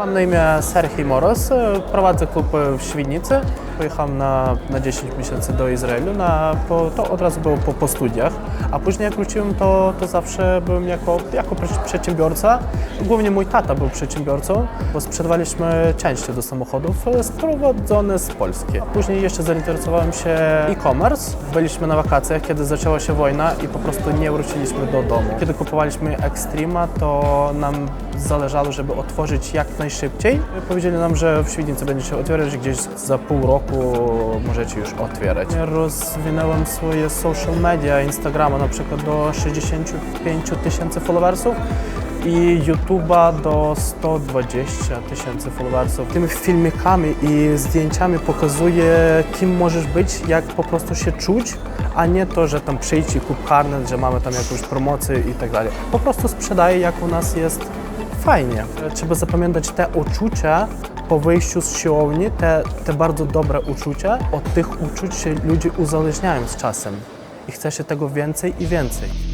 Mam na imię Serhii Moros, e, prowadzę klub w Świdnicy. Pojechałem na, na 10 miesięcy do Izraelu, na, po, to od razu było po, po studiach, a później jak wróciłem, to, to zawsze byłem jako, jako przedsiębiorca. Głównie mój tata był przedsiębiorcą, bo sprzedawaliśmy części do samochodów e, sprowadzone z Polski. Później jeszcze zainteresowałem się e-commerce. Byliśmy na wakacjach, kiedy zaczęła się wojna i po prostu nie wróciliśmy do domu. Kiedy kupowaliśmy Extrema, to nam zależało, żeby otworzyć jak najszybciej. Powiedzieli nam, że w Świdnicy będzie się otwierać, gdzieś za pół roku możecie już otwierać. Rozwinąłem swoje social media, Instagrama na przykład do 65 tysięcy followersów i YouTube'a do 120 tysięcy followersów. Tymi filmikami i zdjęciami pokazuję, kim możesz być, jak po prostu się czuć, a nie to, że tam przyjdź i kup karnet, że mamy tam jakąś promocję i tak dalej. Po prostu sprzedaję, jak u nas jest fajnie. Trzeba zapamiętać te uczucia po wyjściu z siłowni, te, te bardzo dobre uczucia. Od tych uczuć się ludzie uzależniają z czasem i chce się tego więcej i więcej.